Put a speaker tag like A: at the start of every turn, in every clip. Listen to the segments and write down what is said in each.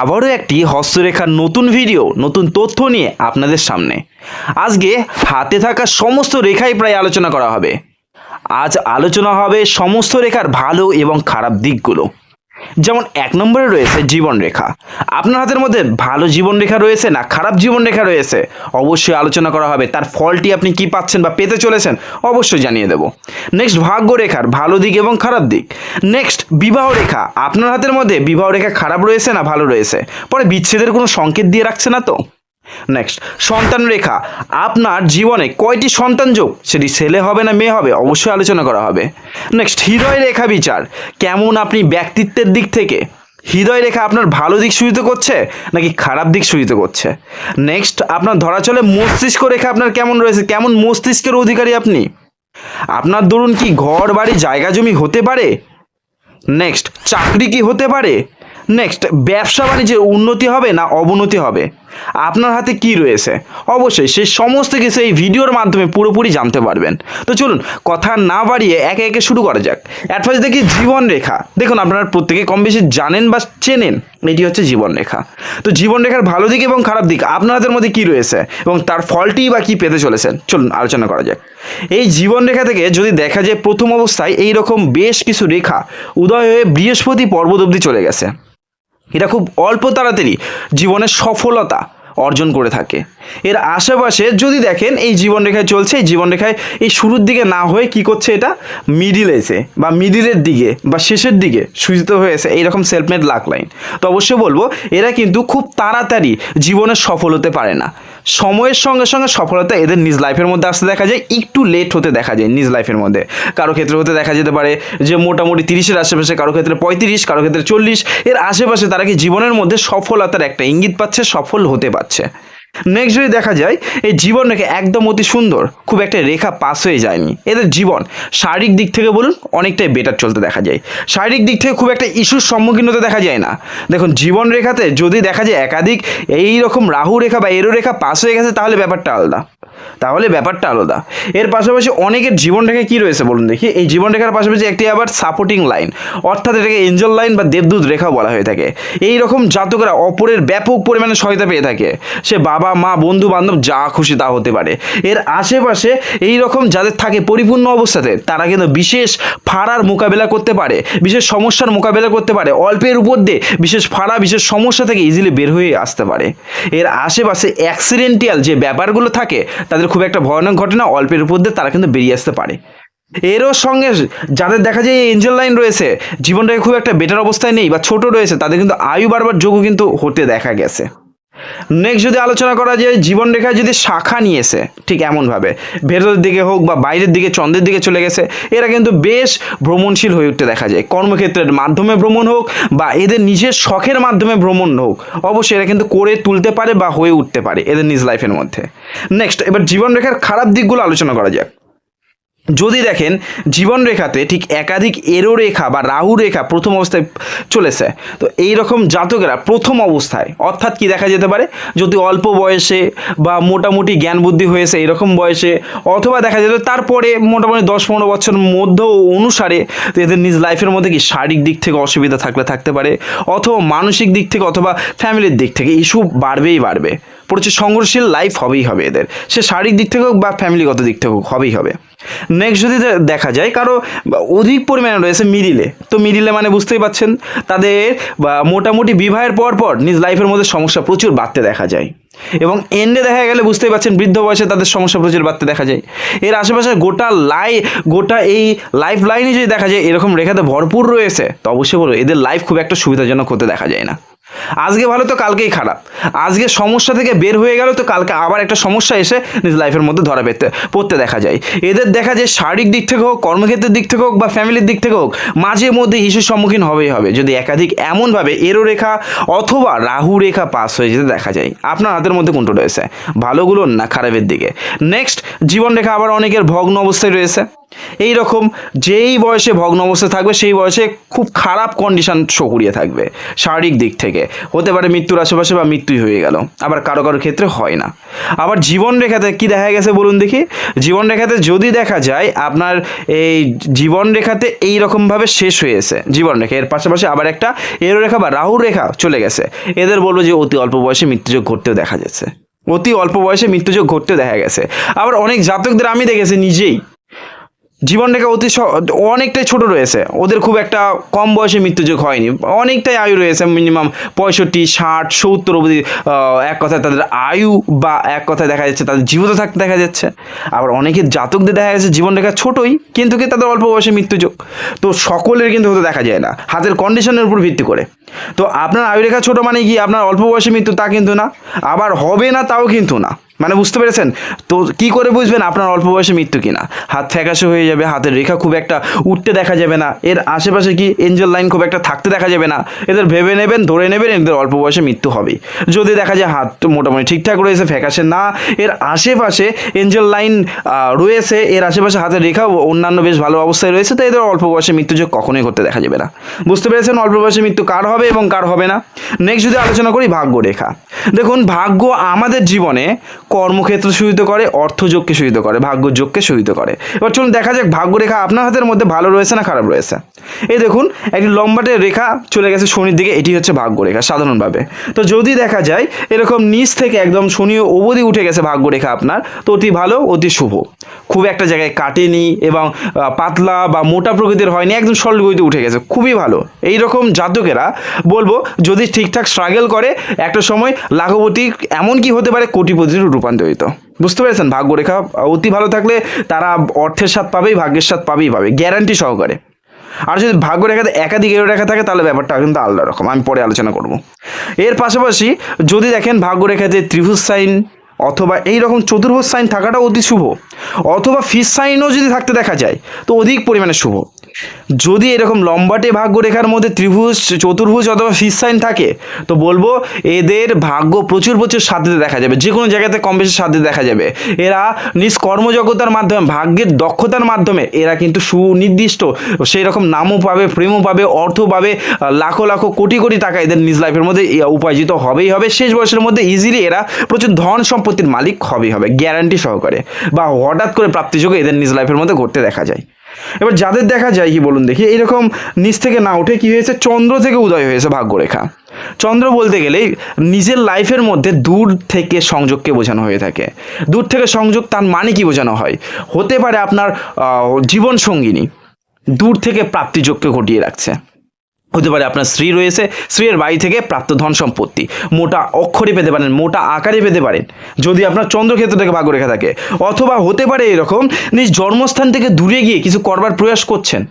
A: আবারও একটি হস্তরেখার নতুন ভিডিও নতুন তথ্য নিয়ে আপনাদের সামনে। আজকে হাতে থাকা সমস্ত রেখাই প্রায় আলোচনা করা হবে। আজ আলোচনা হবে সমস্ত রেখার ভালো এবং খারাপ দিকগুলো। যেমন এক নম্বরে রয়েছে জীবনরেখা আপনার হাতের মধ্যে ভালো জীবনরেখা রয়েছে না খারাপ জীবনরেখা রয়েছে? অবশ্যই আলোচনা করা হবে। তার ফলটি আপনি কি পাচ্ছেন বা পেতে চলেছেন অবশ্যই জানিয়ে দেব। নেক্সট ভাগ্য রেখার ভালো দিক এবং খারাপ দিক। নেক্সট বিবাহ রেখা। আপনার হাতের মধ্যে বিবাহ রেখা খারাপ রয়েছে না ভালো রয়েছে? পরে বিচ্ছেদের কোনো সংকেত দিয়ে রাখছে না তো? নেক্সট সন্তান রেখা। আপনার জীবনে কয়টি সন্তান যোগ? সেটি ছেলে হবে না মেয়ে হবে? অবশ্যই আলোচনা করা হবে। নেক্সট হৃদয় রেখা বিচার। কেমন আপনি ব্যক্তিত্বের দিক থেকে? হৃদয় রেখা আপনার ভালো দিক সূচিত করছে, নাকি খারাপ দিক সূচিত করছে? নেক্সট আপনার ধরা চলে মস্তিষ্ক রেখা আপনার কেমন রয়েছে? কেমন মস্তিষ্কের অধিকারী আপনি? আপনার ধরুন কি ঘর, বাড়ি, জায়গা, জমি হতে পারে? নেক্সট চাকরি কি হতে পারে? নেক্সট ব্যবসা বাণিজ্যের উন্নতি হবে না অবনতি হবে? আপনার হাতে কি রয়েছে? অবশ্যই সেই সমস্ত কিছু এই ভিডিওর মাধ্যমে পুরোপুরি জানতে পারবেন। তো চলুন, কথা না বাড়িয়ে একে একে শুরু করা যাক। অ্যাট দেখি জীবন রেখা। দেখুন, আপনারা প্রত্যেকে কম বেশি জানেন বা চেনেন, এটি হচ্ছে জীবন রেখা। তো জীবন রেখার ভালো দিক এবং খারাপ দিক, আপনার হাতের মধ্যে কি রয়েছে এবং তার ফলটি বা কি পেতে চলেছেন? চলুন, আলোচনা করা যাক। এই জীবন রেখা থেকে যদি দেখা যায় প্রথম অবস্থায় এই রকম বেশ কিছু রেখা, উদয় হয়ে বৃহস্পতি পর্বত অবধি চলে গেছে। এটা খুব অল্প তাড়াতাড়ি জীবনের সফলতা অর্জন করে থাকে। এর আশেপাশে যদি দেখেন এই জীবনরেখায় চলছে, এই জীবনরেখায় এই শুরুর দিকে না হয়ে কি করছে এটা? মিডিল এসে বা মিডিলের দিকে বা শেষের দিকে সূচিত হয়েছে এইরকম সেলফমেড লাক লাইন তো অবশ্যই বলব, এরা কিন্তু খুব তাড়াতাড়ি জীবনে সফল হতে পারে না। সময়ের সঙ্গে সঙ্গে সফলতা এদের নিজ লাইফের মধ্যে আসতে দেখা যায়, একটু লেট হতে দেখা যায় নিজ লাইফের মধ্যে। কারও ক্ষেত্রে হতে দেখা যেতে পারে যে মোটামুটি তিরিশের আশেপাশে, কারও ক্ষেত্রে পঁয়ত্রিশ, কারও ক্ষেত্রে চল্লিশ। এর আশেপাশে তারা কি জীবনের মধ্যে সফলতার একটা ইঙ্গিত পাচ্ছে, সফল হতে পারছে। নেক্সট যদি দেখা যায়, এই জীবন রেখা একদম অতি সুন্দর, খুব একটা রেখা পাস হয়ে যায়নি। এদের জীবন, শারীরিক দিক থেকে বলুন, অনেকটাই বেটার চলতে দেখা যায়। শারীরিক দিক থেকে খুব একটা ইস্যুর সম্মুখীন হতে দেখা যায় না। দেখুন, জীবন রেখাতে যদি দেখা যায় একাধিক এই রকম রাহু রেখা বা এরো রেখা পাস হয়ে গেছে, তাহলে ব্যাপারটা আলাদা। তাহলে ব্যাপারটা আলাদা। এর পাশাপাশি অনেকের জীবন রেখা কি রয়েছে বলুন দেখি। এই জীবন রেখার পাশাপাশি একটি আবার সাপোর্টিং লাইন অর্থাৎ এটাকে এঞ্জেল লাইন বা দেবদূত রেখা বলা হয়ে থাকে। এই রকম জাতকরা অপরের ব্যাপক পরিমাণে সহায়তা পেয়ে থাকে। সে বাবা মা, বন্ধু বান্ধব যা খুশি তা হতে পারে। এর আশেপাশে এই রকম যাদের থাকে পরিপূর্ণ অবস্থাতে, তারা কিন্তু বিশেষ ফাড়ার মোকাবেলা করতে পারে, বিশেষ সমস্যার মোকাবেলা করতে পারে। অল্পের উপর দিয়ে বিশেষ ফাড়া, বিশেষ সমস্যা থেকে ইজিলি বের হয়ে আসতে পারে। এর আশেপাশে অ্যাক্সিডেন্টিয়াল যে ব্যাপারগুলো থাকে, তাদের খুব একটা ভয়ানক ঘটনা, অল্পের উপর দিয়ে তারা কিন্তু বেরিয়ে আসতে পারে। এরও সঙ্গে যাদের দেখা যায় এই এঞ্জেল লাইন রয়েছে, জীবনটাকে খুব একটা বেটার অবস্থায় নেই বা ছোট রয়েছে, তাদের কিন্তু আয়ু বারবার যোগও কিন্তু হতে দেখা গেছে। নেক্সট যদি আলোচনা করা যায়, জীবন রেখায় যদি শাখা নিয়েছে, ঠিক এমনভাবে, ভেতরের দিকে হোক বা বাইরের দিকে, চন্দ্রের দিকে চলে গেছে, এরা কিন্তু বেশ ভ্রমণশীল হয়ে উঠতে দেখা যায়। কর্মক্ষেত্রের মাধ্যমে ভ্রমণ হোক বা এদের নিজের শখের মাধ্যমে ভ্রমণ হোক, অবশ্যই এরা কিন্তু করে তুলতে পারে বা হয়ে উঠতে পারে এদের নিজ লাইফের মধ্যে। নেক্সট এবার জীবন রেখার খারাপ দিকগুলো আলোচনা করা যাক। যদি দেখেন, জীবন রেখাতে ঠিক একাধিক এরো রেখা বা রাহু রেখা প্রথম অবস্থায় চলেছে, তো এই রকম জাতকেরা প্রথম অবস্থায়, অর্থাৎ কি দেখা যেতে পারে? যদি অল্প বয়সে বা মোটামুটি জ্ঞান বুদ্ধি হয়েছে এরকম বয়সে, অথবা দেখা যেত তারপরে মোটামুটি দশ পনেরো বছর মধ্য অনুসারে তো এদের নিজ লাইফের মধ্যে কি শারীরিক দিক থেকে অসুবিধা থাকলে থাকতে পারে, অথবা মানসিক দিক থেকে অথবা ফ্যামিলির দিক থেকে ইস্যু বাড়বেই বাড়বে। প্রচুর সংঘর্ষশীল লাইফ হবেই হবে এদের। সে শারীরিক দিক থেকে হোক বা ফ্যামিলিগত দিক থেকে হোক হবেই হবে। নেক্সট যদি দেখা যায়, কারও অধিক পরিমাণে রয়েছে মিডিলে। তো মিডিলে মানে বুঝতেই পাচ্ছেন, তাদের মোটামুটি বিবাহের পর পর নিজ লাইফের মধ্যে সমস্যা প্রচুর বাড়তে দেখা যায়। এবং এন্ডে দেখা গেলে বুঝতেই পাচ্ছেন, বৃদ্ধ বয়সে তাদের সমস্যা প্রচুর বাড়তে দেখা যায়। এর আশেপাশে গোটা লাই গোটা এই লাইফ লাইনে যদি দেখা যায়, এরকম রেখাতে ভরপুর রয়েছে, তো অবশ্যই বলব, এদের লাইফ খুব একটা সুবিধাজনক হতে দেখা যায় না। আজকে ভালো তো কালকেই খারাপ। আজকে সমস্যা থেকে বের হয়ে গেল তো কালকে আবার একটা সমস্যা এসে নিজ লাইফের মধ্যে ধরা পেতে পড়তে দেখা যায়। এদের দেখা যায় শারীরিক দিক থেকে হোক, কর্মক্ষেত্রের দিক থেকে হোক বা ফ্যামিলির দিক থেকে হোক, মাঝে মধ্যে ইস্যুর সম্মুখীন হবেই হবে। যদি একাধিক এমনভাবে এরো রেখা অথবা রাহু রেখা পাস হয়ে যেতে দেখা যায়। আপনার হাতের মধ্যে কোনটা রয়েছে? ভালোগুলো না খারাপের দিকে। নেক্সট জীবন রেখা আবার অনেকের ভগ্ন অবস্থায় রয়েছে। এই রকম যেই বয়সে ভগ্ন অবস্থা থাকবে, সেই বয়সে খুব খারাপ কন্ডিশন শো করিয়ে থাকবে শারীরিক দিক থেকে। হতে পারে মৃত্যুর আশেপাশে বা মৃত্যুই হয়ে গেল, আবার কারও কারও ক্ষেত্রে হয় না। আবার জীবন রেখাতে কি দেখা গেছে বলুন দেখি? জীবন রেখাতে যদি দেখা যায়, আপনার এই জীবন রেখাতে এই রকমভাবে শেষ হয়েছে জীবন রেখা। এর পাশাপাশি আবার একটা এরো রেখা বা রাহুর রেখা চলে গেছে। এদের বলব যে অতি অল্প বয়সে মৃত্যুযোগ ঘটতেও দেখা যাচ্ছে। অতি অল্প বয়সে মৃত্যুযোগ ঘটতেও দেখা গেছে। আবার অনেক জাতকদের আমি দেখেছি নিজেই জীবন রেখা অতি অনেকটাই ছোট রয়েছে। ওদের খুব একটা কম বয়সে মৃত্যুযোগ হয়নি। অনেকটাই আয়ু রয়েছে মিনিমাম পঁয়ষট্টি, ষাট, সত্তর অবধি এক কথায় তাদের আয়ু বা এক কথায় দেখা যাচ্ছে তাদের জীবিত থাকতে দেখা যাচ্ছে। আবার অনেকের জাতকদের দেখা যাচ্ছে জীবন রেখা ছোটই, কিন্তু কি তাদের অল্প বয়সে মৃত্যুযোগ? তো সকলের কিন্তু হতে দেখা যায় না। হাতের কন্ডিশনের উপর ভিত্তি করে। তো আপনার আয়ু রেখা ছোট মানে কি? আপনার অল্প বয়সে মৃত্যু, তা কিন্তু না। আবার হবে না, তাও কিন্তু না। মানে বুঝতে পেরেছেন? তো কি করে বুঝবেন আপনার অল্প বয়সে মৃত্যু কিনা? হাত ফ্যাকাশে হয়ে যাবে, হাতের রেখা খুব একটা উঠতে দেখা যাবে না। এর আশেপাশে কি এঞ্জেল লাইন খুব একটা থাকতে দেখা যাবে না? এদের ভেবে নেবেন, ধরে নেবেন এদের অল্প বয়সে মৃত্যু হবে। যদি দেখা যায় হাত মোটামুটি ঠিকঠাক রয়েছে, ফ্যাকাশে না, এর আশেপাশে এঞ্জেল লাইন রয়েছে, এর আশেপাশে হাতের রেখা অন্যান্য বেশ ভালো অবস্থায় রয়েছে, তো এদের অল্প বয়সে মৃত্যুযোগ কখনোই করতে দেখা যাবে না। বুঝতে পেরেছেন অল্প বয়সে মৃত্যু কার হবে? এবং কার হবে না? নেক্সট যদি আলোচনা করি ভাগ্য রেখা দেখুন, ভাগ্য আমাদের জীবনে কর্মক্ষেত্র সূচিত করে, অর্থযোগকে সূচিত করে, ভাগ্যযোগকে সূচিত করে। এবার চলুন দেখা যাক, ভাগ্যরেখা আপনার হাতের মধ্যে ভালো রয়েছে না খারাপ রয়েছে? এই দেখুন, একটি লম্বাটে রেখা চলে গেছে শনির দিকে, এটি হচ্ছে ভাগ্যরেখা সাধারণভাবে। তো যদি দেখা যায়, এরকম নিচ থেকে একদম শনি অবধি উঠে গেছে ভাগ্যরেখা আপনার, তো অতি ভালো, অতি শুভ। খুব একটা জায়গায় কাটেনি এবং পাতলা বা মোটা প্রকৃতির হয়নি, একদম গতিতে উঠে গেছে, খুবই ভালো। এই রকম জাতকেরা বলব, যদি ঠিকঠাক স্ট্রাগল করে, একটা সময় লাঘবতী এমন কি হতে পারে কোটিপতির রূপান্তরিত। বুঝতে পেরেছেন? ভাগ্যরেখা অতি ভালো থাকলে তারা অর্থের স্বাদ পাবেই, ভাগ্যের স্বাদ পাবেই পাবে গ্যারান্টি সহকারে। আর যদি ভাগ্যরেখাতে একাধিক এরো রেখা থাকে, তাহলে ব্যাপারটা কিন্তু আলাদা রকম। আমি পরে আলোচনা করব। এর পাশাপাশি যদি দেখেন ভাগ্যরেখাতে ত্রিভুজ সাইন অথবা এই রকম চতুর্ভুজ সাইন থাকাটা অতি শুভ, অথবা ফিস সাইনও যদি থাকতে দেখা যায়, তো অধিক পরিমাণে শুভ। যদি এরকম লম্বাটে ভাগ্যরেখার মধ্যে ত্রিভুজ, চতুর্ভুজ অথবা ফিস সাইন থাকে, তো বলব এদের ভাগ্য প্রচুর প্রচুর সাধ্যতে দেখা যাবে। যে কোনো জায়গাতে কম বেশি সাধ্যতে দেখা যাবে। এরা নিজ কর্মজগতার মাধ্যমে, ভাগ্যের দক্ষতার মাধ্যমে এরা কিন্তু সুনির্দিষ্ট সেই রকম নামও পাবে, প্রেমও পাবে অর্থ পাবে, লাখো লাখো কোটি কোটি টাকা এদের নিজ লাইফের মধ্যে উপার্জিত হবেই হবে। শেষ বয়সের মধ্যে ইজিলি এরা প্রচুর ধন সম্পত্তির মালিক হবেই হবে গ্যারান্টি সহকারে। বা হঠাৎ করে প্রাপ্তিযোগ এদের নিজ লাইফের মধ্যে ঘটতে দেখা যায়। এবার যাদের দেখা যায়, কি বলুন দেখি, এইরকম নিচ থেকে না উঠে কি হয়েছে? চন্দ্র থেকে উদয় হয়েছে ভাগ্যরেখা। চন্দ্র বলতে গেলে নিজের লাইফের মধ্যে দূর থেকে সংযোগকে বোঝানো হয়ে থাকে। দূর থেকে সংযোগ তার মানে কি বোঝানো হয়? হতে পারে আপনার জীবন সঙ্গিনী দূর থেকে প্রাপ্তিযোগকে ঘটিয়ে রাখছে। হতে পারে আপনার স্ত্রী রয়েছে, স্ত্রীর বাড়ি থেকে প্রাপ্ত ধন সম্পত্তি। মোটা অক্ষরে পেতে পারেন, মোটা আকারে পেতে পারেন। যদি আপনার চন্দ্রক্ষেত্র থেকে ভাগ্য রেখা থাকে, অথবা হতে পারে এরকম নিজ জন্মস্থান থেকে দূরে গিয়ে কিছু করবার প্রয়াস করছেন।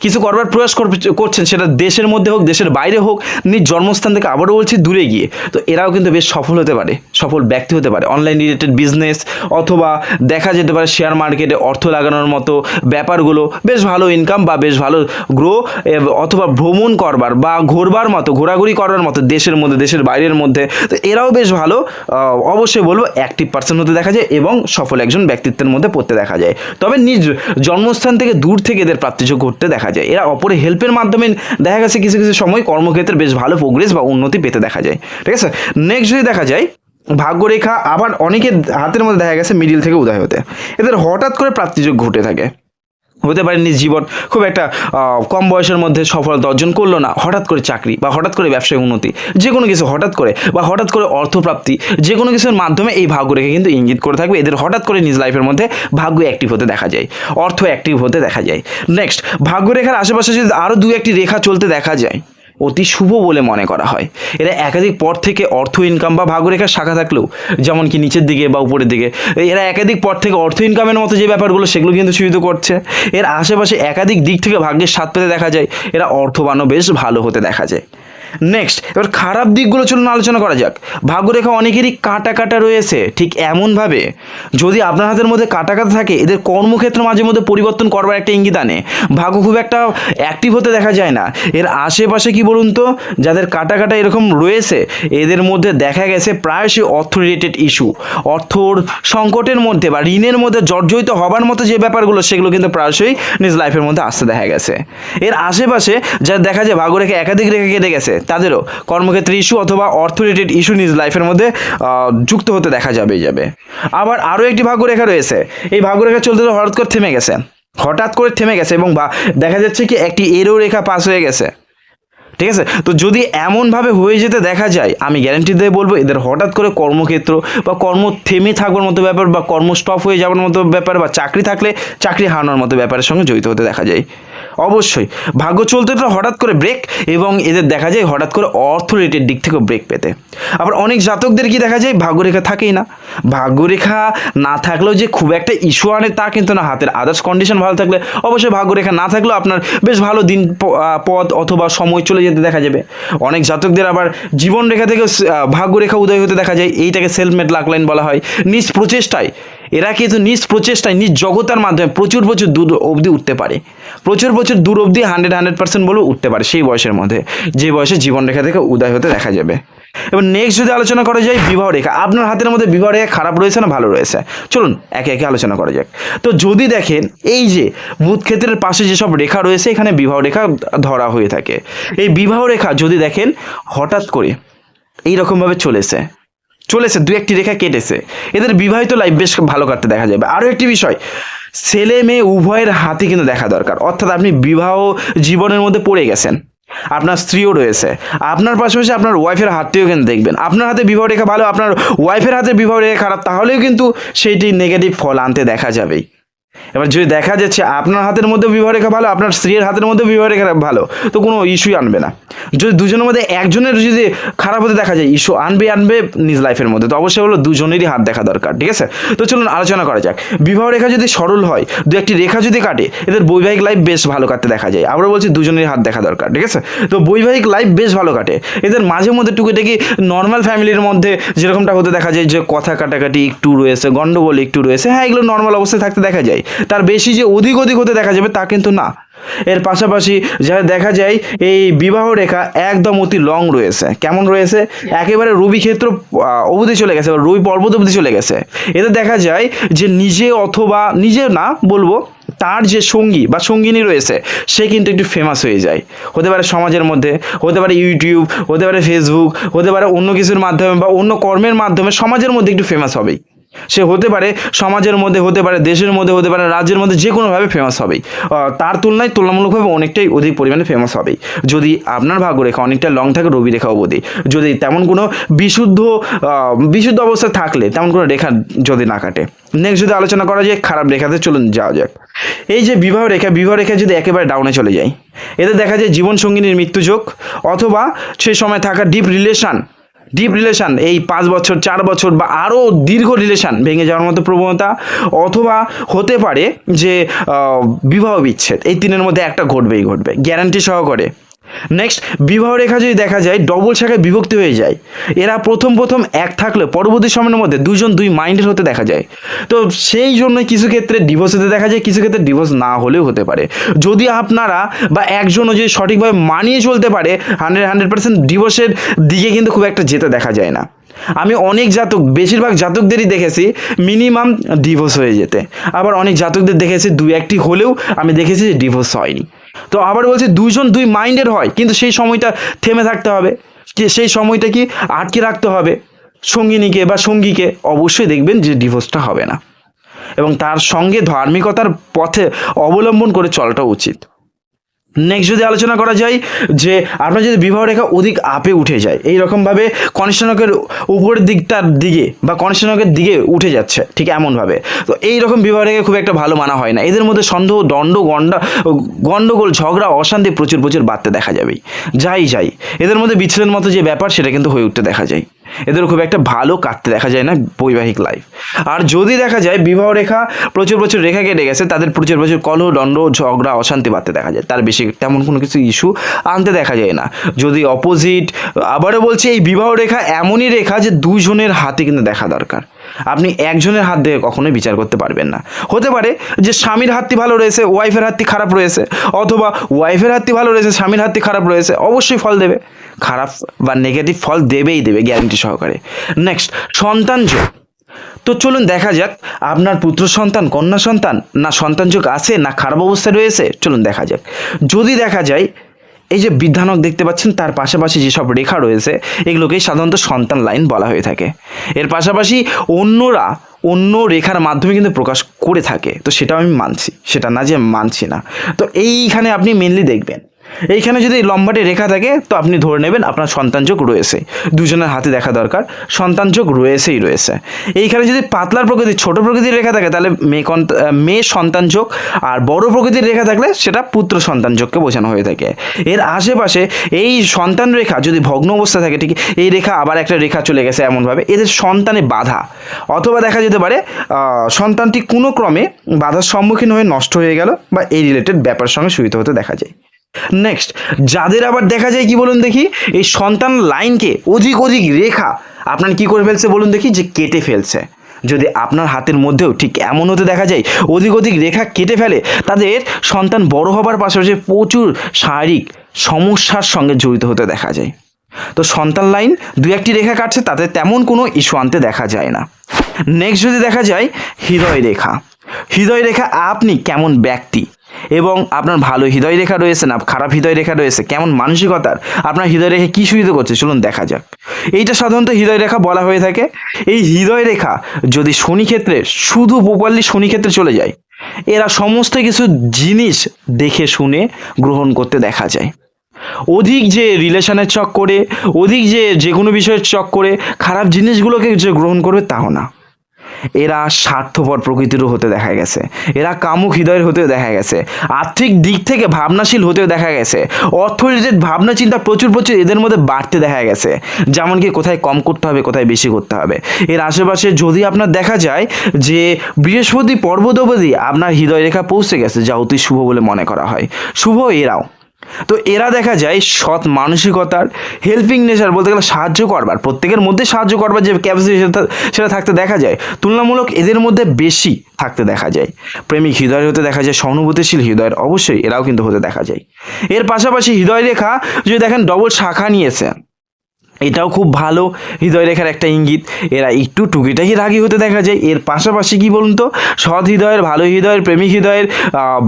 A: কিছু করবার প্রয়াস কর- করছেন, সেটা দেশের মধ্যে হোক, দেশের বাইরে হোক, নিজ জন্মস্থান থেকে আবারও বলছি দূরে গিয়ে। তো এরাও কিন্তু বেশ সফল হতে পারে, সফল ব্যক্তি হতে পারে। অনলাইন রিলেটেড বিজনেস অথবা দেখা যেতে পারে শেয়ার মার্কেটে অর্থ লাগানোর মতো ব্যাপারগুলো বেশ ভালো ইনকাম বা বেশ ভালো গ্রো অথবা ভ্রমণ করবার বা ঘোরবার মতো, ঘোরাঘুরি করবার মতো দেশের মধ্যে, দেশের বাইরের মধ্যে, তো এরাও বেশ ভালো অবশ্যই বলব অ্যাক্টিভ পার্সন হতে দেখা যায় এবং সফল একজন ব্যক্তিত্বের মধ্যে পড়তে দেখা যায়। তবে নিজ জন্মস্থান থেকে দূর থেকে এদের প্রাপ্তিযোগ ঘটতে দেখা যায়। এরা অপরে হেল্পের মাধ্যমে দেখা গেছে কিছু কিছু সময় কর্মক্ষেত্রে বেশ ভালো প্রোগ্রেস বা উন্নতি পেতে দেখা যায়। ঠিক আছে? নেক্সট যদি দেখা যায়, ভাগ্যরেখা আবার অনেকের হাতের মধ্যে দেখা গেছে মিডিল থেকে উদয় হতে। এদের হঠাৎ করে প্রাপ্তিযোগ ঘটে থাকে। হতে পারে নিজ জীবন খুব একটা কম বয়সের মধ্যে সফলতা অর্জন করল না, হঠাৎ করে চাকরি বা হঠাৎ করে ব্যবসায় উন্নতি, যে কোনো কিছু হঠাৎ করে বা হঠাৎ করে অর্থপ্রাপ্তি, যে কোনো কিছুর মাধ্যমে এই ভাগ্য রেখে কিন্তু ইঙ্গিত করে থাকবে, এদের হঠাৎ করে নিজ লাইফের মধ্যে ভাগ্য অ্যাক্টিভ হতে দেখা যায়, অর্থ অ্যাক্টিভ হতে দেখা যায়। নেক্সট ভাগ্য রেখার আশেপাশে যদি আরও দু একটি রেখা চলতে দেখা যায় অতি শুভ বলে মনে করা হয়। এরা একাধিক পর থেকে অর্থ ইনকাম বা ভাগরেখার শাখা থাকলেও, যেমন কি নিচের দিকে বা উপরের দিকে এরা একাধিক পর থেকে অর্থ ইনকামের মতো যে ব্যাপারগুলো, সেগুলো কিন্তু সুবিধা করছে। এর আশেপাশে একাধিক দিক থেকে ভাগ্যের স্বাদ পেতে দেখা যায়। এরা অর্থবানও বেশ ভালো হতে দেখা যায়। নেক্সট এবার খারাপ দিকগুলো চলুন আলোচনা করা যাক। ভাগ্যরেখা অনেকেরই কাটা কাটা রয়েছে, ঠিক এমনভাবে। যদি আপনার হাতের মধ্যে কাটা কাটা থাকে, এদের কর্মক্ষেত্র মাঝে মধ্যে পরিবর্তন করবার একটা ইঙ্গিত আনে। ভাগ্য খুব একটা অ্যাক্টিভ হতে দেখা যায় না। এর আশেপাশে কি বলুন তো, যাদের কাটা কাটা এরকম রয়েছে, এদের মধ্যে দেখা গেছে প্রায়শই অর্থ রিলেটেড ইস্যু অর্থর সংকটের মধ্যে বা ঋণের মধ্যে জর্জরিত হবার মতো যে ব্যাপারগুলো, সেগুলো কিন্তু প্রায়শই নিজ লাইফের মধ্যে আসতে দেখা গেছে। এর আশেপাশে যা দেখা যায়, ভাগ্যরেখা একাধিক রেখা কেটে গেছে তাদেরও কর্মক্ষেত্রে ইস্যু অথবা অর্থ রিলেটেড ইস্যু নিজ লাইফের মধ্যে যুক্ত হতে দেখা যাবেই যাবে। আবার আরও একটি ভাগ্যরেখা রয়েছে। এই ভাগ্যরেখা চলতে হঠাৎ করে থেমে গেছে। হঠাৎ করে থেমে গেছে এবং বা দেখা যাচ্ছে কি একটি এরো রেখা পাস হয়ে গেছে। ঠিক আছে? তো যদি এমনভাবে হয়ে যেতে দেখা যায়, আমি গ্যারেন্টি দিয়ে বলব, এদের হঠাৎ করে কর্মক্ষেত্র বা কর্ম থেমে থাকবার মতো ব্যাপার বা কর্ম স্টপ হয়ে যাওয়ার মতো ব্যাপার বা চাকরি থাকলে চাকরি হারানোর মতো ব্যাপারের সঙ্গে জড়িত হতে দেখা যায়। অবশ্যই। ভাগ্য চলতে তো হঠাৎ করে ব্রেক এবং এদের দেখা যায় হঠাৎ করে অর্থ রিলেটেড দিক থেকেও ব্রেক পেতে। আবার অনেক জাতকদের কি দেখা যায়? ভাগ্যরেখা থাকেই না। ভাগ্যরেখা না থাকলেও যে খুব একটা ইস্যু আনে তা কিন্তু না। হাতের আদার্স কন্ডিশন ভালো থাকলে অবশ্যই ভাগ্যরেখা না থাকলেও আপনার বেশ ভালো দিন পথ অথবা সময় চলে যেতে দেখা যাবে। অনেক জাতকদের আবার জীবন রেখা থেকে ভাগ্যরেখা উদয় হতে দেখা যায়। এইটাকে সেলফ লাইন বলা হয়। নিজ প্রচেষ্টায় এরা কিন্তু নিজ প্রচেষ্টায়, নিজ জগতার মাধ্যমে প্রচুর প্রচুর দূর অবধি উঠতে পারে। প্রচুর প্রচুর দূর অবধি হান্ড্রেড হান্ড্রেড পার্সেন্ট বলেও উঠতে পারে সেই বয়সের মধ্যে। যে বয়সে জীবন রেখা থেকে উদয় হতে দেখা যাবে। এবার নেক্সট যদি আলোচনা করা যায় বিবাহ রেখা, আপনার হাতের মধ্যে বিবাহ রেখা খারাপ রয়েছে না ভালো রয়েছে? চলুন একে একে আলোচনা করা যাক। তো যদি দেখেন এই যে ক্ষেত্রের পাশে যেসব রেখা রয়েছে, এখানে বিবাহ রেখা ধরা হয়ে থাকে। এই বিবাহ রেখা যদি দেখেন, হঠাৎ করে এই রকমভাবে চলেছে। চলেছে দু একটি রেখা কেটেছে। এদের বিবাহিত লাইফ বেশ ভালো কাটতে দেখা যাবে। আরও একটি বিষয়, ছেলে মেয়ে উভয়ের হাতে কিন্তু দেখা দরকার। অর্থাৎ আপনি বিবাহ জীবনের মধ্যে পড়ে গেছেন, আপনার স্ত্রীও রয়েছে। আপনার পাশাপাশি আপনার ওয়াইফের হাতটিও কিন্তু দেখবেন। আপনার হাতে বিবাহ রেখা ভালো, আপনার ওয়াইফের হাতে বিবাহ রেখা খারাপ, তাহলেও কিন্তু সেইটি নেগেটিভ ফল আনতে দেখা যাবেই। এবার যদি দেখা যাচ্ছে আপনার হাতের মধ্যে বিবাহ রেখা ভালো, আপনার স্ত্রীর হাতের মধ্যে বিবাহ রেখা ভালো, তো কোনো ইস্যুই আনবে না। যদি দুজনের মধ্যে একজনের যদি খারাপ হতে দেখা যায় ইস্যু আনবে আনবে নিজ লাইফের মধ্যে। তো অবশ্যই হলো দুজনেরই হাত দেখা দরকার, ঠিক আছে? তো চলুন আলোচনা করা যাক। বিবাহ রেখা যদি সরল হয়, দু একটি রেখা যদি কাটে, এদের বৈবাহিক লাইফ বেশ ভালো কাটতে দেখা যায়। আবার বলছি, দুজনেরই হাত দেখা দরকার, ঠিক আছে? তো বৈবাহিক লাইফ বেশ ভালো কাটে। এদের মাঝে মধ্যে টুকিটাকি নর্মাল ফ্যামিলির মধ্যে যেরকমটা হতে দেখা যায় যে কথা কাটাকাটি একটু রয়েছে, গন্ডগোল একটু রয়েছে হ্যাঁ এগুলো নর্মাল অবস্থায় থাকতে দেখা যায়। তার বেশি যে অধিক অধিক হতে দেখা যাবে তা কিন্তু না। এর পাশাপাশি যা দেখা যায়, এই বিবাহ রেখা একদম অতি লং রয়েছে। কেমন রয়েছে? একেবারে রবি ক্ষেত্র অবধি চলে গেছে রবি পর্বত অবধি চলে গেছে। এতে দেখা যায় যে নিজে অথবা নিজে না বলব, তার যে সঙ্গী বা সঙ্গিনী রয়েছে, সে কিন্তু একটু ফেমাস হয়ে যায়। হতে পারে সমাজের মধ্যে, হতে পারে ইউটিউব হতে পারে ফেসবুক হতে পারে অন্য কিছুর মাধ্যমে বা অন্য কর্মের মাধ্যমে সমাজের মধ্যে একটু ফেমাস হবেই। সে হতে পারে সমাজের মধ্যে, হতে পারে দেশের মধ্যে, হতে পারে রাজ্যের মধ্যে যে কোনোভাবে ফেমাস হবেই। তার তুলনায় তুলনামূলকভাবে অনেকটাই অধিক পরিমাণে ফেমাস হবেই। যদি আপনার ভাগ্যরেখা অনেকটা লং থাকে রবি রেখা অবধি, যদি তেমন কোনো বিশুদ্ধ বিশুদ্ধ অবস্থায় থাকলে, তেমন কোনো রেখা যদি না কাটে। নেক্সট যদি আলোচনা করা যায়, খারাপ রেখাতে চলুন, যাওয়া যাক। এই যে বিবাহ রেখা বিবাহ রেখা যদি একেবারে ডাউনে চলে যায়, এতে দেখা যায় জীবন সঙ্গিনীর মৃত্যুযোগ অথবা সে সময় থাকা ডিপ রিলেশন ডিপ রিলেশান এই পাঁচ বছর, চার বছর বা আরও দীর্ঘ রিলেশান ভেঙে যাওয়ার মতো প্রবণতা অথবা হতে পারে যে বিবাহ বিচ্ছেদ, এই তিনের মধ্যে একটা ঘটবেই ঘটবে গ্যারান্টি সহকারে। নেক্সট বিবাহ রেখা যদি দেখা যায় ডবল শাখায় বিভক্তি হয়ে যায়। এরা প্রথম প্রথম এক থাকলে পরবর্তী সময়ের মধ্যে দুজন দুই মাইন্ডের হতে দেখা যায়। তো সেই জন্য কিছু ক্ষেত্রে ডিভোর্স হতে দেখা যায়, কিছু ক্ষেত্রে ডিভোর্স না হলেও হতে পারে। যদি আপনারা বা একজনও যদি সঠিকভাবে মানিয়ে চলতে পারে হান্ড্রেড হান্ড্রেড পার্সেন্ট ডিভোর্সের দিকে কিন্তু খুব একটা যেতে দেখা যায় না। আমি অনেক জাতক, বেশিরভাগ জাতকদেরই দেখেছি মিনিমাম ডিভোর্স হয়ে যেতে। আবার অনেক জাতকদের দেখেছি, দুই একটি হলেও আমি দেখেছি যে ডিভোর্স হয়নি। তো আবার বলছে দুইজন দুই মাইন্ডের হয়, কিন্তু সেই সময়টা থেমে থাকতে হবে। সেই সময়টা কি আটকে রাখতে হবে সঙ্গিনীকে বা সঙ্গীকে? অবশ্যই দেখবেন যে ডিভোর্সটা হবে না। এবং তার সঙ্গে ধার্মিকতার পথে অবলম্বন করে চলাটা উচিত। নেক্সট যদি আলোচনা করা যায় যে আপনার যদি বিবাহ রেখা অধিক আপে উঠে যায় এই রকমভাবে কনিষ্ঠনকের উপরের দিকটার দিকে বা কনিষ্ঠনকের দিকে উঠে যাচ্ছে, ঠিক এমনভাবে। তো এই রকম বিবাহ রেখা খুব একটা ভালো মানা হয় না। এদের মধ্যে সন্দেহ দণ্ড গন্ডা গণ্ডগোল ঝগড়া, অশান্তি প্রচুর প্রচুর বাড়তে দেখা যাবেই। যাই যাই। এদের মধ্যে বিচ্ছেদের মতো যে ব্যাপার, সেটা কিন্তু হয়ে উঠতে দেখা যায়। এদের খুব একটা ভালো কাটতে দেখা যায় না বৈবাহিক লাইফ আর যদি দেখা যায়, বিবাহ রেখা প্রচুর প্রচুর রেখা কেটে গেছে, তাদের প্রচুর প্রচুর কলহ, দণ্ড, ঝগড়া, অশান্তি বাড়তে দেখা যায়। তার বেশি তেমন কোনো কিছু ইস্যু আনতে দেখা যায় না। যদি অপোজিট আবারও বলছি, এই বিবাহ রেখা এমনই রেখা যে দুজনের হাতে কিন্তু দেখা দরকার। আপনি একজনের হাত দিয়ে কখনোই বিচার করতে পারবেন না। হতে পারে যে স্বামীর হাতটি ভালো রয়েছে ওয়াইফের হাতটি খারাপ রয়েছে, অথবা ওয়াইফের হাতটি ভালো রয়েছে, স্বামীর হাতটি খারাপ রয়েছে, অবশ্যই ফল দেবে। খারাপ বা নেগেটিভ ফল দেবেই দেবে গ্যারান্টি সহকারে। নেক্সট সন্তান যোগ। তো চলুন দেখা যাক আপনার পুত্র সন্তান, কন্যা সন্তান, না সন্তান যোগ আছে, না খারাপ অবস্থায় রয়েছে? চলুন দেখা যাক। যদি দেখা যায় এই যে বিধানক দেখতে পাচ্ছেন, তার পাশাপাশি যেসব রেখা রয়েছে, এগুলোকেই সাধারণত সন্তান লাইন বলা হয়ে থাকে। এর পাশাপাশি অন্যরা অন্য রেখার মাধ্যমে কিন্তু প্রকাশ করে থাকে। তো সেটাও আমি মানছি, সেটা না যে মানছি না। তো এইখানে আপনি মেনলি দেখবেন এইখানে যদি লম্বাটি রেখা থাকে তো আপনি ধরে নেবেন আপনার সন্তান যোগ রয়েছে। দুজনের হাতে দেখা দরকার সন্তান যোগ রয়েছেই রয়েছে। এইখানে যদি পাতলার প্রকৃতির ছোট প্রকৃতির রেখা থাকে তাহলে মেয়ে আহ, মেয়ে সন্তান যোগ আর বড় প্রকৃতির রেখা থাকলে সেটা পুত্র সন্তান যোগকে বোঝানো হয়ে থাকে। এর আশেপাশে এই সন্তান রেখা যদি ভগ্ন অবস্থা থাকে ঠিক এই রেখা আবার একটা রেখা চলে গেছে এমনভাবে এদের সন্তানে বাধা। অথবা দেখা যেতে পারে সন্তানটি কোনো ক্রমে বাধার সম্মুখীন হয়ে নষ্ট হয়ে গেল বা এই রিলেটেড ব্যাপার সঙ্গে সুবিধা হতে দেখা যায়। নেক্সট যাদের আবার দেখা যায় কি বলুন দেখি? এই সন্তান লাইনকে অধিক অধিক রেখা আপনার কি করে ফেলছে বলুন দেখি? যে কেটে ফেলছে। যদি আপনার হাতের মধ্যেও ঠিক এমন হতে দেখা যায়, অধিক অধিক রেখা কেটে ফেলে, তাদের সন্তান বড় হবার পাশাপাশি প্রচুর শারীরিক সমস্যার সঙ্গে জড়িত হতে দেখা যায়। তো সন্তান লাইন দু একটি রেখা কাটছে, তাতে তেমন কোনো ইস্যু আনতে দেখা যায় না। নেক্সট যদি দেখা যায়, হৃদয় রেখা। হৃদয় রেখা আপনি কেমন ব্যক্তি? এবং আপনার ভালো হৃদয় রেখা রয়েছে না, খারাপ হৃদয় রেখা রয়েছে, কেমন মানসিকতার, আপনার হৃদয় রেখা কী সুবিধা করছে? চলুন দেখা যাক। এইটা সাধারণত হৃদয় রেখা বলা হয়ে থাকে। এই হৃদয় রেখা যদি শনি ক্ষেত্রে শুধু প্রপারলি শনি ক্ষেত্রে চলে যায়, এরা সমস্ত কিছু জিনিস দেখে, শুনে গ্রহণ করতে দেখা যায়। অধিক যে রিলেশনের চক করে অধিক যে যে কোনো বিষয়ের চক করে খারাপ জিনিসগুলোকে যে গ্রহণ করবে তাও না। এরা স্বার্থপর প্রকৃতিরও হতে দেখা গেছে। এরা কামুক হৃদয়ের হতেও দেখা গেছে। আর্থিক দিক থেকে ভাবনাশীল হতেও দেখা গেছে। অর্থ রিলেটেড ভাবনা চিন্তা প্রচুর প্রচুর এদের মধ্যে বাড়তে দেখা গেছে। যেমন কি কোথায় কম করতে হবে, কোথায় বেশি করতে হবে। এর আশেপাশে যদি আপনার দেখা যায় যে বৃহস্পতি পর্বত অবধি আপনার হৃদয় রেখা পৌঁছে গেছে, যা অতি শুভ বলে মনে করা হয়। শুভ এরাও। তো এরা দেখা যায় সৎ মানসিকতার হেল্পিং নেচার বলতে গেলে সাহায্য করবার, প্রত্যেকের মধ্যে সাহায্য করবার যে ক্যাপাসিটি সেটা থাকতে দেখা যায়। তুলনামূলক এদের মধ্যে বেশি থাকতে দেখা যায়। প্রেমিক হৃদয় হতে দেখা যায়, সহানুভূতিশীল হৃদয়ের অবশ্যই এরাও কিন্তু হতে দেখা যায়। এর পাশাপাশি হৃদয় রেখা যদি দেখেন ডবল শাখা নিয়েছে। এটাও খুব ভালো হৃদয় রেখার একটা ইঙ্গিত। এরা একটু টুকিটাকি রাগী হতে দেখা যায়। এর পাশাপাশি কি বলুন তো? সৎ হৃদয়ের, ভালো হৃদয়ের, প্রেমিক হৃদয়ের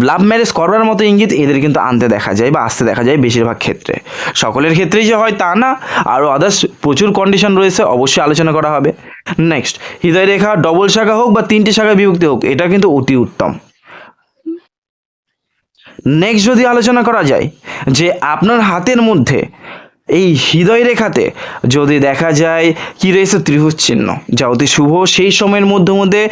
A: লাভ ম্যারেজ করবার মতো ইঙ্গিত এদের কিন্তু আনতে দেখা যায় বা আসতে দেখা যায় বেশিরভাগ ক্ষেত্রে। সকলের ক্ষেত্রেই যে হয় তা না আরও আদার্স প্রচুর কন্ডিশন রয়েছে, অবশ্যই আলোচনা করা হবে। নেক্সট হৃদয় রেখা ডবল শাখা হোক বা তিনটি শাখায় বিভক্তি হোক, এটা কিন্তু অতি উত্তম। নেক্সট যদি আলোচনা করা যায়, যে আপনার হাতের মধ্যে এই হৃদয় রেখাতে যদি দেখা যায় কি রয়েছে ত্রিভুজ চিহ্ন যা অতি শুভ, সেই সময়ের মধ্যে মধ্যে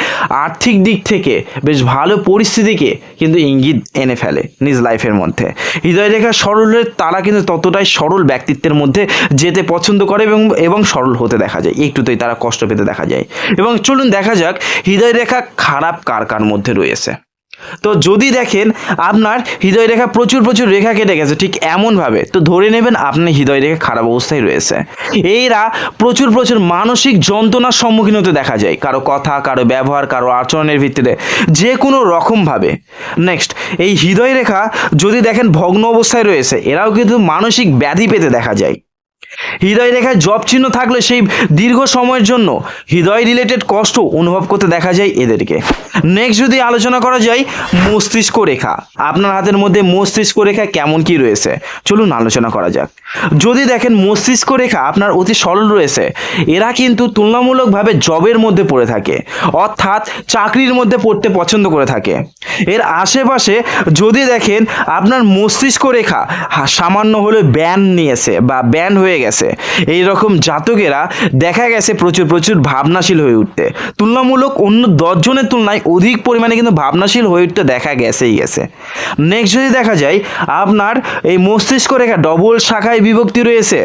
A: আর্থিক দিক থেকে বেশ ভালো পরিস্থিতিকে কিন্তু ইঙ্গিত এনে ফেলে নিজ লাইফের মধ্যে। হৃদয় রেখা সরলের তারা কিন্তু ততটাই সরল ব্যক্তিত্বের মধ্যে যেতে পছন্দ করে এবং এবং সরল হতে দেখা যায়, একটুতেই তারা কষ্ট পেতে দেখা যায়। এবং চলুন দেখা যাক হৃদয় রেখা খারাপ কার কার মধ্যে রয়েছে। তো যদি দেখেন আপনার হৃদয় রেখা প্রচুর প্রচুর রেখা কেটে গেছে, ঠিক এমনভাবে, তো ধরে নেবেন আপনার হৃদয় রেখা খারাপ অবস্থায় রয়েছে। এইরা প্রচুর প্রচুর মানসিক যন্ত্রণার সম্মুখীন হতে দেখা যায়, কারও কথা, কারও ব্যবহার, কারও আচরণের ভিত্তিতে, যে কোনো রকমভাবে। নেক্সট এই হৃদয় রেখা যদি দেখেন ভগ্ন অবস্থায় রয়েছে, এরাও কিন্তু মানসিক ব্যাধি পেতে দেখা যায়। হৃদয় রেখায় জব চিহ্ন থাকলে সেই দীর্ঘ সময়ের জন্য হৃদয় রিলেটেড কষ্ট অনুভব করতে দেখা যায় এদেরকে। নেক্সট যদি আলোচনা করা যায়, মস্তিষ্ক রেখা। আপনার হাতের মধ্যে মস্তিষ্ক রেখা কেমন কি রয়েছে? চলুন আলোচনা করা যাক। যদি দেখেন মস্তিষ্ক রেখা আপনার অতি সরল রয়েছে, এরা কিন্তু তুলনামূলকভাবে জবের মধ্যে পড়ে থাকে, অর্থাৎ চাকরির মধ্যে পড়তে পছন্দ করে থাকে। এর আশেপাশে যদি দেখেন, আপনার মস্তিষ্ক রেখা সামান্য হলে ব্যান নিয়েছে বা ব্যান হয়ে গেছে। এই রকম জাতকেরা দেখা গেছে প্রচুর প্রচুর ভাবনাশীল হয়ে উঠতে। তুলনামূলক অন্য দশজনের তুলনায় অধিক পরিমাণে কিন্তু ভাবনাশীল হয়ে উঠতে দেখা গেছেই গেছে। নেক্সট যদি দেখা যায়, আপনার এই মস্তিষ্ক রেখা ডবল শাখায় বিভক্তি রয়েছে।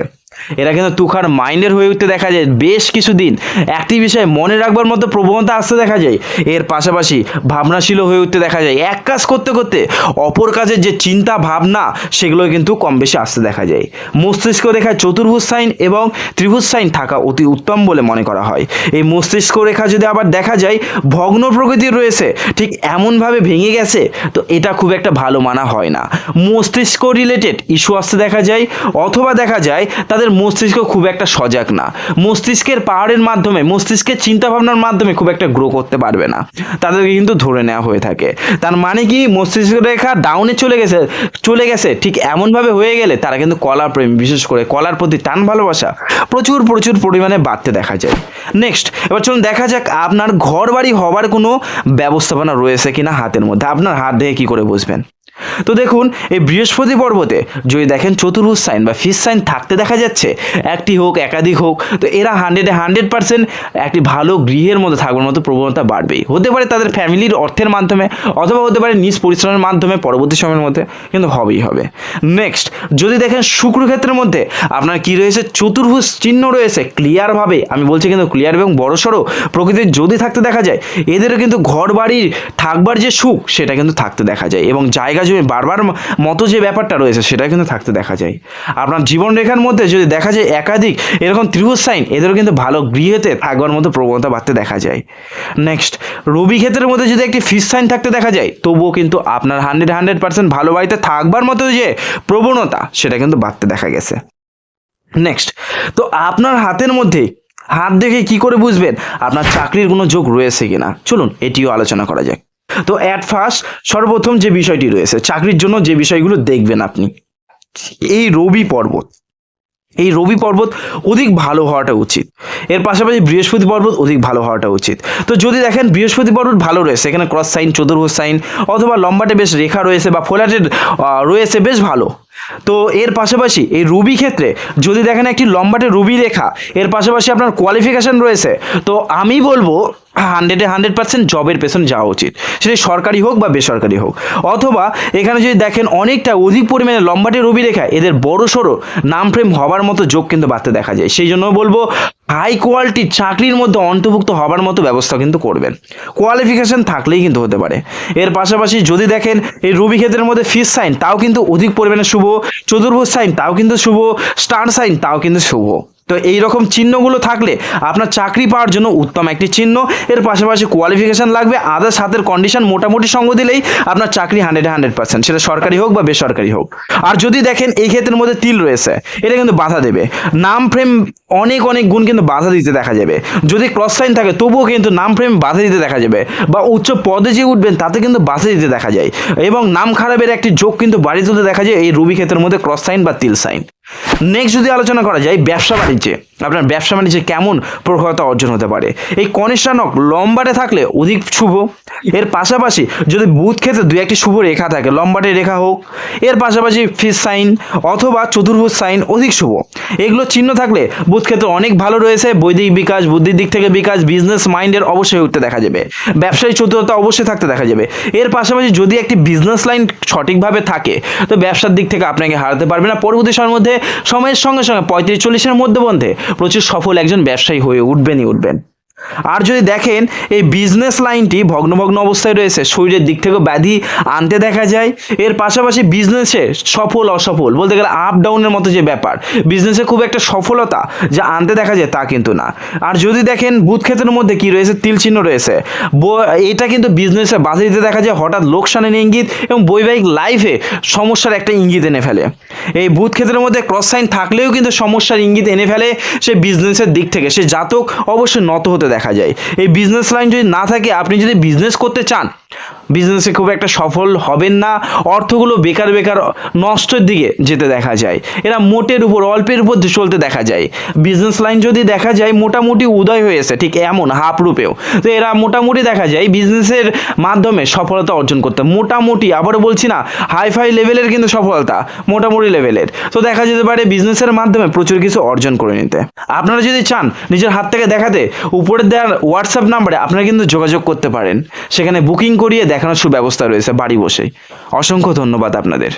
A: এরা কিন্তু তুখার মাইন্ডের হয়ে উঠতে দেখা যায় বেশ কিছুদিন। একটি বিষয়ে মনে রাখবার মতো প্রবণতা আসতে দেখা যায়, এর পাশাপাশি ভাবনাশীল হয়ে উঠতে দেখা যায়। এক কাজ করতে করতে অপর কাজের যে চিন্তা ভাবনা, সেগুলো কিন্তু কম বেশি আসতে দেখা যায়। মস্তিষ্ক রেখায় চতুর্ভুজ সাইন এবং ত্রিভুজ সাইন থাকা অতি উত্তম বলে মনে করা হয়। এই মস্তিষ্ক রেখা যদি আবার দেখা যায়, ভগ্ন প্রকৃতির রয়েছে, ঠিক এমনভাবে ভেঙে গেছে, তো এটা খুব একটা ভালো মানা হয় না। মস্তিষ্ক রিলেটেড ইস্যু আসতে দেখা যায়, অথবা দেখা যায় তাদের মস্তিষ্ক খুব একটা সজাগ না। মস্তিষ্কের পাহাড়ের মাধ্যমে, মস্তিষ্কের চিন্তাভাবনার মাধ্যমে খুব একটা গ্রো করতে পারবে না। তাদেরকে কিন্তু ধরে নেওয়া হয়ে থাকে। তার মানে কি? মস্তিষ্ক রেখা ডাউনে চলে গেছে চলে গেছে। ঠিক এমনভাবে হয়ে গেলে তারা কিন্তু কলার প্রেম, বিশেষ করে কলার প্রতি টান ভালোবাসা প্রচুর প্রচুর পরিমাণে বাড়তে দেখা যায়। নেক্সট এবার চলুন দেখা যাক আপনার ঘর বাড়ি হবার কোনো ব্যবস্থাপনা রয়েছে কিনা হাতের মধ্যে। আপনার হাত দেখে কি করে বুঝবেন? তো দেখুন, এই বৃহস্পতি পর্বতে যদি দেখেন চতুর্ভুজ সাইন বা ফিস সাইন থাকতে দেখা যাচ্ছে, একটি হোক, একাধিক হোক, তো এরা হান্ড্রেডে হান্ড্রেড পার্সেন্ট একটি ভালো গৃহের মধ্যে থাকবার মতো প্রবণতা বাড়বেই। হতে পারে তাদের ফ্যামিলির অর্থের মাধ্যমে, অথবা হতে পারে নিজ পরিশ্রমের মাধ্যমে পরবর্তী সময়ের মধ্যে, কিন্তু হবেই হবে। নেক্সট যদি দেখেন শুক্র ক্ষেত্রের মধ্যে আপনার কি রয়েছে? চতুর্ভুজ চিহ্ন রয়েছে ক্লিয়ারভাবে আমি বলছি কিন্তু ক্লিয়ার এবং বড়সড় প্রকৃতির যদি থাকতে দেখা যায়, এদেরও কিন্তু ঘর বাড়ির থাকবার যে সুখ, সেটা কিন্তু থাকতে দেখা যায় এবং জায়গা জমি বারবার মতো যে ব্যাপারটা রয়েছে সেটা কিন্তু থাকতে দেখা যায়। আপনার জীবন রেখার মধ্যে যদি দেখা যায় একাধিক এরকম ত্রিভুজ সাইন, এদেরও কিন্তু ভালো গৃহেতে থাকবার মতো প্রবণতা বাড়তে দেখা যায়। নেক্সট রবি ক্ষেত্রের মধ্যে যদি একটি ফিস সাইন থাকতে দেখা যায়, তবুও কিন্তু আপনার হান্ড্রেড হান্ড্রেড পার্সেন্ট ভালো বাড়িতে থাকবার মতো যে প্রবণতা, সেটা কিন্তু বাড়তে দেখা গেছে। নেক্সট তো আপনার হাতের মধ্যে হাত দেখে কি করে বুঝবেন? আপনার চাকরির কোনো যোগ রয়েছে কিনা? চলুন, এটিও আলোচনা করা যাক। তো অ্যাট ফার্স্ট সর্বপ্রথম যে বিষয়টি রয়েছে, চাকরির জন্য যে বিষয়গুলো দেখবেন আপনি, এই রবি পর্বত, এই রবি পর্বত অধিক ভালো হওয়াটা উচিত। এর পাশাপাশি বৃহস্পতি পর্বত অধিক ভালো হওয়াটা উচিত। তো যদি দেখেন বৃহস্পতি পর্বত ভালো রয়েছে, এখানে ক্রস সাইন চতুর্ভুজ সাইন অথবা লম্বাটে বেশ রেখা রয়েছে বা ফোলাটে রয়েছে বেশ ভালো। তো এর পাশাপাশি এই রুবি ক্ষেত্রে যদি দেখেন একটি লম্বাটে রুবি রেখা, এর পাশাপাশি আপনার কোয়ালিফিকেশন রয়েছে, তো আমি বলব হান্ড্রেডে হান্ড্রেড পার্সেন্ট জবের পেছনে যাওয়া উচিত। সেটা সরকারি হোক বা বেসরকারি হোক। অথবা এখানে যদি দেখেন অনেকটা অধিক পরিমাণে লম্বাটে রবি রেখা, এদের বড় সড়ো নাম ফ্রেম হবার মতো যোগ কিন্তু বাড়তে দেখা যায়। সেই জন্য বলব হাই কোয়ালিটি চাকরির মধ্যে অন্তর্ভুক্ত হবার মতো ব্যবস্থা কিন্তু করবেন। কোয়ালিফিকেশন থাকলেই কিন্তু হতে পারে। এর পাশাপাশি যদি দেখেন, এই রবি ক্ষেত্রের মধ্যে ফিস সাইন তাও কিন্তু অধিক পরিমাণে শুভ। চতুর্ভুজ সাইন তাও কিন্তু শুভ। স্টার সাইন তাও কিন্তু শুভ। তো এই রকম চিহ্নগুলো থাকলে আপনার চাকরি পাওয়ার জন্য উত্তম একটি চিহ্ন। এর পাশাপাশি কোয়ালিফিকেশান লাগবে আদার্স হাতের কন্ডিশন মোটামুটি সঙ্গ দিলেই আপনার চাকরি হান্ড্রেড হান্ড্রেড পার্সেন্ট সেটা সরকারি হোক বা বেসরকারি হোক। আর যদি দেখেন এই ক্ষেত্রের মধ্যে তিল রয়েছে, এটা কিন্তু বাধা দেবে। নাম ফ্রেম অনেক অনেক গুণ কিন্তু বাধা দিতে দেখা যাবে। যদি ক্রস সাইন থাকে, তবুও কিন্তু নাম ফ্রেম বাধা দিতে দেখা যাবে। বা উচ্চ পদে যে উঠবেন, তাতে কিন্তু বাধা দিতে দেখা যায়। এবং নাম খারাপের একটি যোগ কিন্তু বাড়ি তুলতে দেখা যায় এই রুবি ক্ষেত্রের মধ্যে ক্রস সাইন বা তিল সাইন নেক্সট যদি আলোচনা করা যায় ব্যবসা বাণিজ্যে আপনার ব্যবসা বাণিজ্যে কেমন প্রখরতা অর্জন হতে পারে? এই কনিষ্ঠানক লম্বাটে থাকলে অধিক শুভ। এর পাশাপাশি যদি বুধ ক্ষেত্রে দু একটি শুভ রেখা থাকে, লম্বাটে রেখা হোক, এর পাশাপাশি ফিস সাইন অথবা চতুর্ভুজ সাইন অধিক শুভ। এগুলো চিহ্ন থাকলে বুধ ক্ষেত্রে অনেক ভালো রয়েছে, বৈদিক বিকাশ, বুদ্ধির দিক থেকে বিকাশ বিজনেস মাইন্ডের অবশ্যই উঠতে দেখা যাবে। ব্যবসায়ী চতুরতা অবশ্যই থাকতে দেখা যাবে। এর পাশাপাশি যদি একটি বিজনেস লাইন সঠিকভাবে থাকে, তো ব্যবসার দিক থেকে আপনাকে হারাতে পারবে না। পরবর্তী সময়ের মধ্যে, সময়ের সঙ্গে সঙ্গে পঁয়ত্রিশ চল্লিশের মধ্যে প্রচুর সফল একজন ব্যবসায়ী হয়ে উঠবেনই উঠবেন। আর যদি দেখেন, এই বিজনেস লাইনটি ভগ্নভগ্ন অবস্থায় রয়েছে, শরীরের দিক থেকেও ব্যাধি আনতে দেখা যায়। এর পাশাপাশি বিজনেসে সফল, অসফল, বলতে গেলে আপ ডাউনের মতো যে ব্যাপার বিজনেসে খুব একটা সফলতা যা আনতে দেখা যায় তা কিন্তু না। আর যদি দেখেন বুধ ক্ষেত্রের মধ্যে কি রয়েছে, তিল চিহ্ন রয়েছে। এটা কিন্তু বিজনেসে বাধা দিতে দেখা যায়, হঠাৎ লোকসানের ইঙ্গিত এবং বৈবাহিক লাইফে সমস্যার একটা ইঙ্গিত এনে ফেলে। এই বুধ ক্ষেত্রের মধ্যে ক্রস সাইন থাকলেও কিন্তু সমস্যার ইঙ্গিত এনে ফেলে সে বিজনেসের দিক থেকে। সে জাতক অবশ্যই নত হতে দেখা যায়। এই বিজনেস লাইন যদি না থাকে আপনি যদি বিজনেস করতে চান বিজনেসে খুব একটা সফল হবেন না। অর্থগুলো বেকার বেকার নষ্টের দিকে যেতে দেখা যায়। এরা মোটের উপর, অল্পের উপর চলতে দেখা যায়। বিজনেস লাইন যদি দেখা যায়, মোটামুটি উদয় হয়েছে ঠিক এমন, হাফ রূপেও। তো এরা মোটামুটি দেখা যায় বিজনেসের মাধ্যমে সফলতা অর্জন করতে। মোটামুটি আবার বলছি না হাই ফাই লেভেলের কিন্তু সফলতা, মোটামুটি লেভেলের তো দেখা যেতে পারে বিজনেসের মাধ্যমে প্রচুর কিছু অর্জন করে নিতে। আপনারা যদি চান নিজের হাত থেকে দেখাতে, উপরে দেওয়ার হোয়াটসঅ্যাপ নাম্বারে আপনারা কিন্তু যোগাযোগ করতে পারেন। সেখানে বুকিং করিয়ে দেখানোর সুব্যবস্থা রয়েছে বাড়ি বসেই। অসংখ্য ধন্যবাদ আপনাদের।